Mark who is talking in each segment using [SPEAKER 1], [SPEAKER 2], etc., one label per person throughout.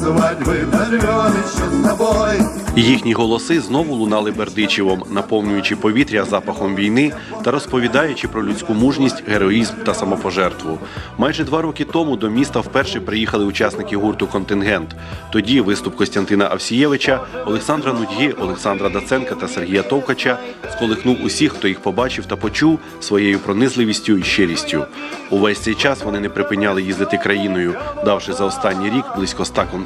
[SPEAKER 1] свадьбы дорвем еще с тобой.
[SPEAKER 2] Їхні голоси знову лунали Бердичевом, наповнюючи повітря запахом війни та розповідаючи про людську мужність, героїзм та самопожертву. Майже два роки тому до міста вперше приїхали учасники гурту Контингент. Тоді виступ Костянтина Авсієвича, Олександра Нудьги, Олександра Даценка та Сергія Товкача сколихнув усіх, хто їх побачив та почув своєю пронизливістю і щирістю. Увесь цей час вони не припиняли їздити країною, давши за останній рік близько ста концертів.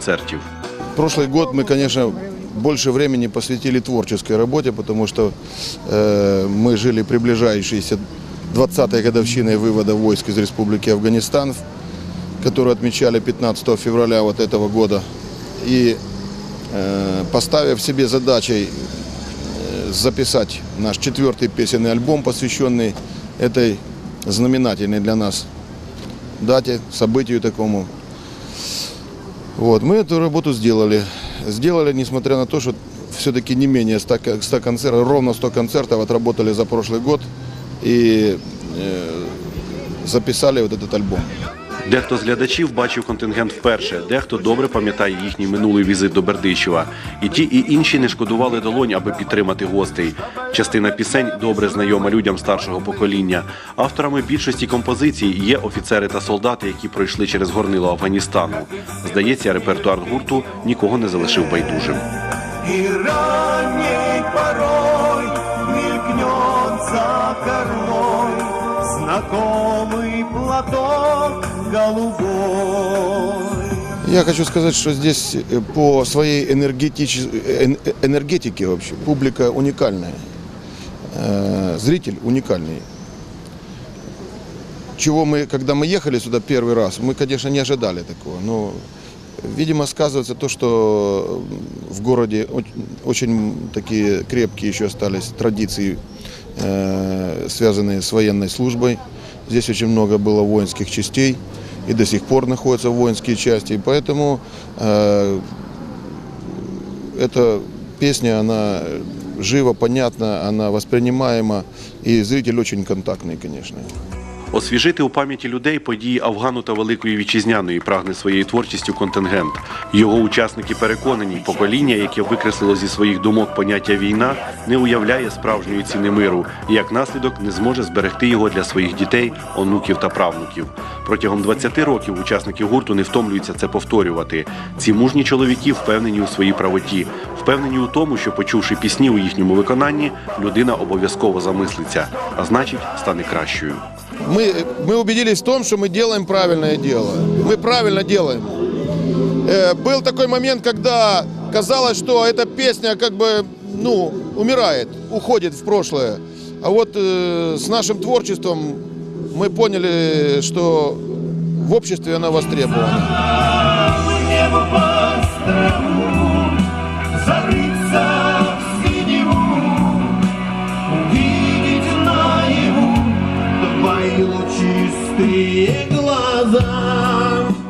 [SPEAKER 3] Прошлый год мы, конечно, больше времени посвятили творческой работе, потому что э, мы жили приближающейся 20-й годовщиной вывода войск из Республики Афганистан, которую отмечали 15 февраля вот этого года. И э, поставив себе задачей э, записать наш четвертый песенный альбом, посвященный этой знаменательной для нас дате, событию такому, вот, мы эту работу сделали. Сделали, несмотря на то, что все-таки не менее 100, ко- 100 концертов, ровно 100 концертов отработали за прошлый год и э, записали вот этот альбом.
[SPEAKER 2] Дехто з глядачів бачив контингент вперше, дехто добре пам'ятає їхній минулий візит до Бердичева. І ті, і інші не шкодували долонь, аби підтримати гостей. Частина пісень добре знайома людям старшого покоління. Авторами більшості композицій є офіцери та солдати, які пройшли через горнило Афганістану. Здається, репертуар гурту нікого не залишив байдужим.
[SPEAKER 1] Знакомый платок голубой.
[SPEAKER 3] Я хочу сказать, что здесь э, по своей энергетич- э, э, энергетике вообще публика уникальная. Зритель уникальный. Чего мы, когда мы ехали сюда первый раз, мы, конечно, не ожидали такого. Но, видимо, сказывается то, что в городе оч- очень такие крепкие еще остались традиции, связанные с военной службой. Здесь очень много было воинских частей и до сих пор находятся воинские части. И поэтому э, эта песня, она живо, понятна, она воспринимаема, и зритель очень контактный, конечно.
[SPEAKER 2] Освіжити у пам'яті людей події Афгану та Великої Вітчизняної прагне своєю творчістю контингент. Його учасники переконані, покоління, яке викреслило зі своїх думок поняття війна, не уявляє справжньої ціни миру і як наслідок не зможе зберегти його для своїх дітей, онуків та правнуків. Протягом 20 років учасники гурту не втомлюються це повторювати. Ці мужні чоловіки впевнені у своїй правоті, впевнені у тому, що почувши пісні у їхньому виконанні, людина обов'язково замислиться, а значить стане кращою.
[SPEAKER 3] Мы, мы убедились в том, что мы делаем правильное дело. Мы правильно делаем. Э, был такой момент, когда казалось, что эта песня как бы, ну, умирает, уходит в прошлое. А вот э, с нашим творчеством мы поняли, что в обществе она востребована.
[SPEAKER 1] светило чистые глаза.